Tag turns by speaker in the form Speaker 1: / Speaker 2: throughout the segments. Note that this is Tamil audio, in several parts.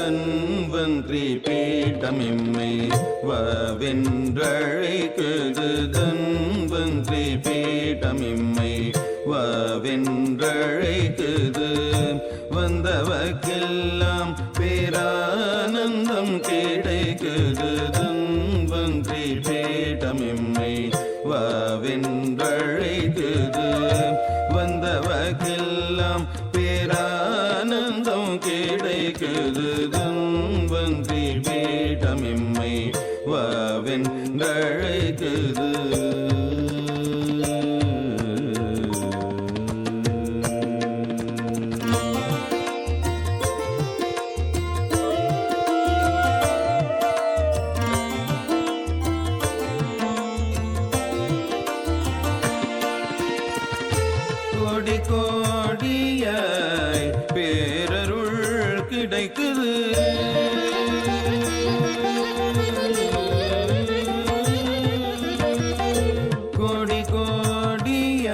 Speaker 1: தன்வன்றி பீட்டமிம்மை வவென்றழைக்குது தன்வன்றி பீட்டமிம்மை வவென்றழைக்குது. வந்தவக்கெல்லாம் பேரானந்தம் கிடைக்குது தன்வன்றி பீட்டமிம்மை வவென்றழைக்குது. வந்தவக்கெல்லாம் பேரானந்தம் கிடைக்குது தன்வன்றி பீட்டமிம்மை வவென்றழைக்குது கோடி கோடியா கிடைக்குது. கோடி கோடியாய்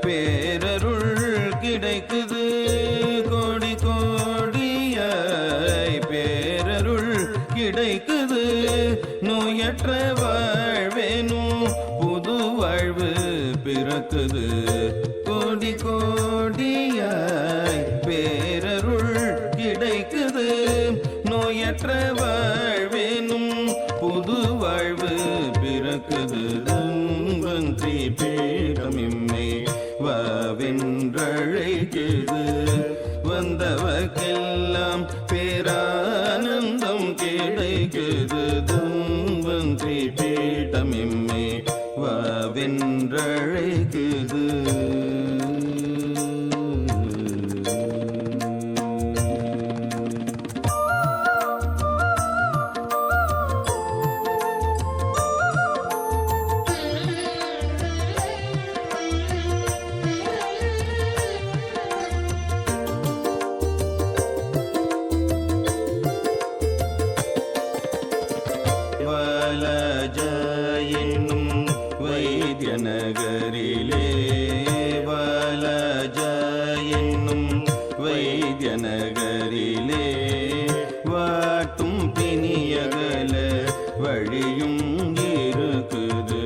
Speaker 1: பேரருள் கிடைக்குது. கோடி கோடியாய் பேரருள் கிடைக்குது. நோயற்ற வாழ்வேனும் புது வாழ்வு பிறக்குது. நோயற்ற வாழ்வேனும் புது வாழ்வு பிறக்குது. துன்பன்றி பீடமிம்மை வாவென்றழைக்குது. வந்தவர்க்கெல்லாம் பேரானந்தம் கிடைக்குது. துன்பன்றி பீடமிம்மை வாவென்றழைக்குது. பிணியகல வழியும் இருக்குது.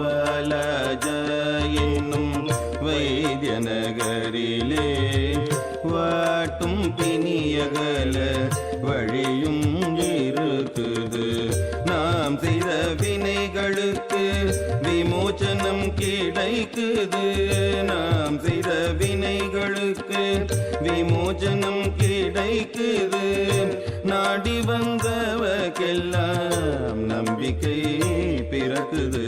Speaker 1: வலஜ என்னும் வைத்திய நகரிலே வாட்டும் பிணியகல வழியும் இருக்குது. நாம் செய்த வினைகளுக்கு விமோச்சனம் கிடைக்குது. நாம் செய்த வினைகளுக்கு விமோச்சனம் கிடைக்குது. நாடி வந்தவக்கெல்லாம் நம்பிக்கை பிறக்குது.